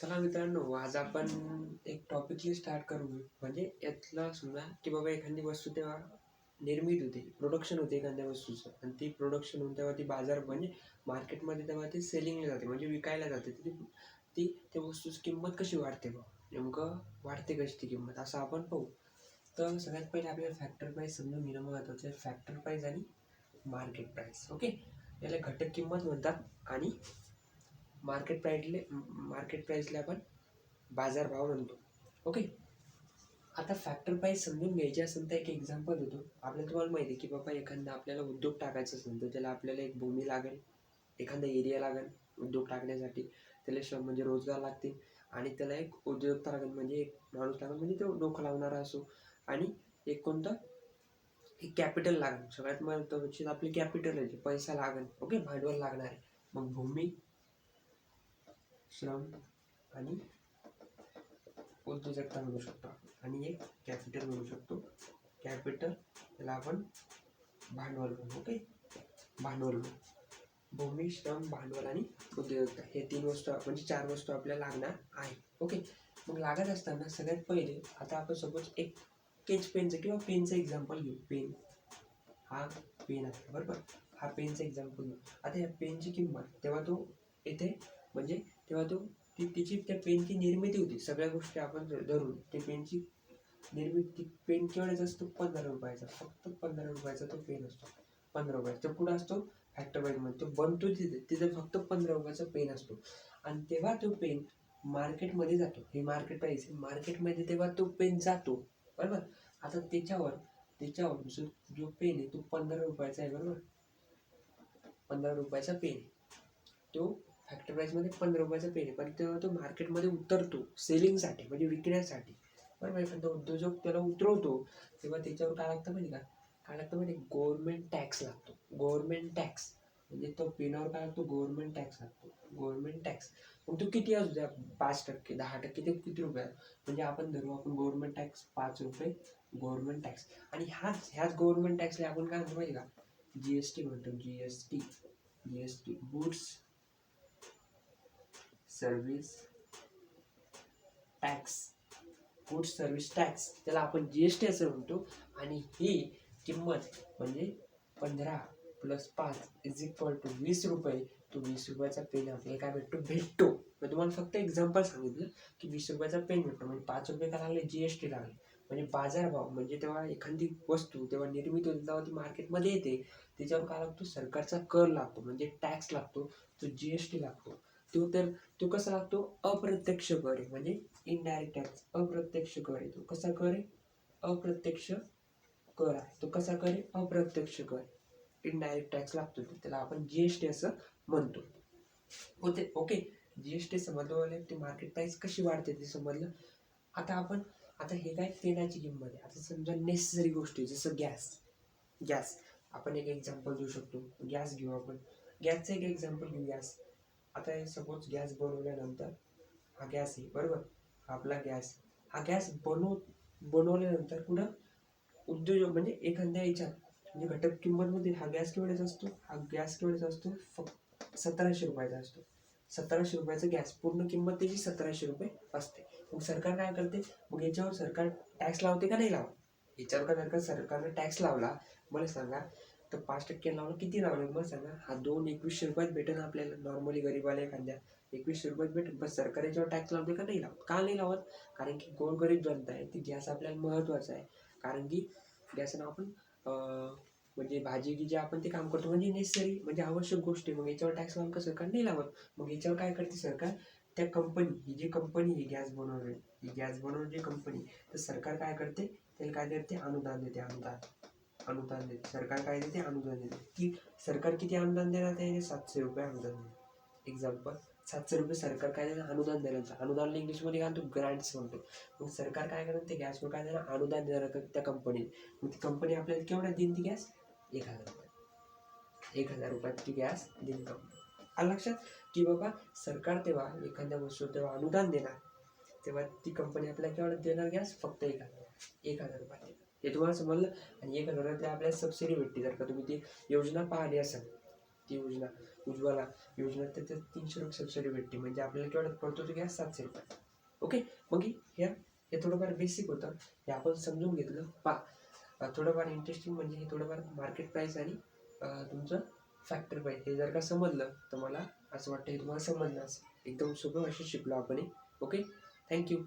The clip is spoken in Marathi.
चला मित्रांनो आज आपण एक टॉपिकली स्टार्ट करू. म्हणजे यातला समजा की बाबा एखादी वस्तू तेव्हा निर्मित होते प्रोडक्शन होते एखाद्या वस्तूचं. आणि ती प्रोडक्शन होऊन तेव्हा ती बाजार म्हणजे मार्केटमध्ये तेव्हा ती सेलिंगला जाते म्हणजे विकायला जाते. ती ती त्या वस्तूची किंमत कशी वाढते बा नेमकं वाढते कशी ती किंमत असं आपण पाहू. तर सगळ्यात पहिले आपल्याला फॅक्टर प्राईस समजून घेणं महत्त्वाचं आहे. फॅक्टर प्राईस आणि मार्केट प्राईस ओके याला घटक किंमत म्हणतात आणि मार्केट प्राईजले मार्केट प्राईजला आपण बाजारभाव म्हणतो. ओके? आता फॅक्टर प्राईस समजून घ्यायची असेल तर एक एक्झाम्पल देतो. आपल्याला तुम्हाला माहिती आहे की बाबा एखादा आपल्याला उद्योग टाकायचा असेल तर त्याला आपल्याला एक भूमी लागेल एखादा एरिया लागेल उद्योग टाकण्यासाठी. त्याला श्रम म्हणजे रोजगार लागतील आणि त्याला एक उद्योजकता लागेल म्हणजे एक माणूस लागेल म्हणजे तो डोकं लावणारा असो. आणि एक कोणतं? एक कॅपिटल लागेल. सगळ्यात महत्त्वाची म्हणजे आपली कॅपिटल आहे पैसा लागेल. ओके? भांडवल लागणार आहे. मग भूमी श्रम आणि उद्योजकता म्हणू शकतो. आपण. आणि एक कॅपिटल म्हणू शकतो. कॅपिटल याला आपण भांडवल म्हणू ओके भांडवल भूमी श्रम भांडवल आणि उद्योजकता. हे तीन वस्तू म्हणजे चार वस्तू आपल्याला लागणार आहे ओके मग लागत असताना सगळ्यात पहिले आता आपण सपोज एक स्केच पेनचं किंवा पेनचं एक्झाम्पल घेऊ. पेन हा पेन आहे बरोबर? हा पेनचं एक्झाम्पल घेऊ. आता या पेनची किंमत तेव्हा तो येथे म्हणजे तेव्हा तो ती तिची त्या पेनची निर्मिती होती. सगळ्या गोष्टी आपण धरून. ते पेनची निर्मिती पेन केवढ्याचा असतो? पंधरा रुपयाचा. फक्त पंधरा रुपयाचा तो पेन असतो. पंधरा रुपयाचा. तो कुठं असतो फॅक्टरबाईटमध्ये तो बनतो तिथे. तिथे फक्त पंधरा रुपयाचा पेन असतो. आणि तेव्हा तो पेन मार्केटमध्ये जातो. हे मार्केट प्राईस मार्केटमध्ये तेव्हा तो पेन जातो. बरोबर? आता त्याच्यावर त्याच्यावर जो जो पेन आहे तो पंधरा रुपयाचा आहे. बरोबर? पंधरा रुपयाचा पेन. तो फॅक्टर प्राईजमध्ये पंधरा रुपयाचा पेन आहे. पण तेव्हा तो मार्केटमध्ये उतरतो सेलिंगसाठी म्हणजे विकण्यासाठी. बरोबर एखादा उद्योजक त्याला उतरवतो तेव्हा त्याच्यावर काय लागतं माहिती का? काय लागतं माहिती गव्हर्नमेंट टॅक्स लागतो. गव्हर्नमेंट टॅक्स म्हणजे तो पेनावर काय लागतो? गव्हर्नमेंट टॅक्स लागतो. गव्हर्नमेंट टॅक्स मग तो किती असू द्या? पाच टक्के दहा टक्के ते किती रुपये? म्हणजे आपण धरू आपण गव्हर्नमेंट टॅक्स पाच रुपये गव्हर्नमेंट टॅक्स आणि ह्याच ह्याच गव्हर्नमेंट टॅक्सला आपण काय म्हणतो माहिती का? जी एस टी म्हणतो G S T G S T goods service tax goods service tax त्याला आपण जी एस टी असं म्हणतो. आणि ही किंमत म्हणजे पंधरा प्लस पाच इज इक्वल टू वीस रुपये. तो वीस रुपयाचा पेन आपल्याला काय भेटतो? भेटतो. मी तुम्हाला फक्त एक्झाम्पल सांगितलं की वीस रुपयाचा पेन भेटतो. म्हणजे पाच रुपये काय लागले? जी एस टी लागले. म्हणजे बाजारभाव म्हणजे तेव्हा एखादी वस्तू तेव्हा निर्मिती होते तेव्हा ती मार्केटमध्ये येते. त्याच्यावर काय लागतो? सरकारचा कर लागतो. म्हणजे टॅक्स लागतो. तो जी एस टी लागतो. तो तर तो कसा लागतो? अप्रत्यक्ष कर आहे म्हणजे इनडायरेक्ट टॅक्स अप्रत्यक्ष कर आहे तो. कसा कर अप्रत्यक्ष कर आहे. तो कसा कर अप्रत्यक्ष कर. इनडायरेक्ट टॅक्स लागतो त्याला आपण जी एस टी असं म्हणतो. होते? ओके जी एस टी समजलं ते मार्केट प्राईस कशी वाढते ते समजलं? आता आपण आता हे काय? तेलाची किंमत आहे. आता समजा नेसेसरी गोष्टी जसं गॅस गॅस आपण एक एक्झाम्पल देऊ शकतो. गॅस घेऊ आपण. गॅसचं एक एक्झाम्पल घेऊ गॅस आता हे सपोज गॅस बनवल्यानंतर हा गॅस आहे बरोबर? हा आपला गॅस. हा गॅस बनव बनवल्यानंतर पुढं उद्योजक म्हणजे एखाद्या याच्यात म्हणजे घटक किंमतमध्ये हा गॅस केवढ्याचा असतो? हा गॅस केवढ्याचा असतो? फक्त सतराशे रुपयाचा असतो. सतराशे रुपयाचा गॅस पूर्ण किंमत त्याची सतराशे रुपये असते. मग सरकार काय करते? मग याच्यावर सरकार टॅक्स लावते का नाही लावत? याच्यावर का जर का सरकारनं टॅक्स लावला? मला सांगा. तर पाच टक्के लावलं किती लावलं मला सांगा? हा दोन एकवीसशे रुपयात भेटेल आपल्याला नॉर्मली गरीबाला एखाद्या. एकवीसशे रुपयात भेटेल बस सरकार याच्यावर टॅक्स लावते का नाही लावत? का नाही लावत? कारण की गोरगरीब जनता आहे ती गॅस आपल्याला महत्त्वाचं आहे. कारण की गॅसनं आपण म्हणजे भाजी की जे आपण ते काम करतो म्हणजे नेसेसरी म्हणजे आवश्यक गोष्टी मग याच्यावर टॅक्स लावून का सरकार नाही लावत? मग याच्यावर काय करते सरकार? त्या कंपनी ही जी कंपनी ही गॅस बनवणारी ही गॅस बनवणारी जी कंपनी तर सरकार काय करते? त्याला काय देते अनुदान देते अनुदान. अनुदान देते. सरकार काय देते? अनुदान देते. की सरकार किती अनुदान देणार? ते सातशे रुपये अनुदान देते एक्झाम्पल सातशे रुपये सरकार काय देणार? अनुदान देणार. अनुदान इंग्लिशमध्ये काय म्हणतो ग्रँट्स म्हणतो. मग सरकार काय करणार? ते गॅसवर काय देणार? अनुदान देणार त्या कंपनीत मग ती कंपनी आपल्याला केवढ्या देईन ती गॅस एक हजार रुपये. एक हजार रुपयात ती गॅस देईन कंपनी आलं लक्षात? की बाबा सरकार तेव्हा एखाद्या वस्तू तेव्हा अनुदान देणार. तेव्हा ती कंपनी आपल्याला केवढं देणार गॅस फक्त एक हजार. एक हजार रुपयात देणार. हे तुम्हाला समजलं? आणि एक हजारात आपल्याला सबसिडी भेटते. जर का तुम्ही ती योजना पाहिली असाल ती योजना उज्ज्वला योजना तर त्यात तीनशे रुपये सबसिडी भेटते. म्हणजे आपल्याला केवढ्यात पडतो तो गॅस सातशे रुपये. ओके मग हे ह्या हे थोडंफार बेसिक होतं. हे आपण समजून घेतलं. पा थोडंफार इंटरेस्टिंग म्हणजे हे थोडंफार मार्केट प्राईस आणि तुमचं फॅक्टर प्राईस हे जर का समजलं तर मला असं वाटतं हे तुम्हाला समजलं असेल. एकदम सोपं भाषेत शिकलो आपण हे. Okay thank you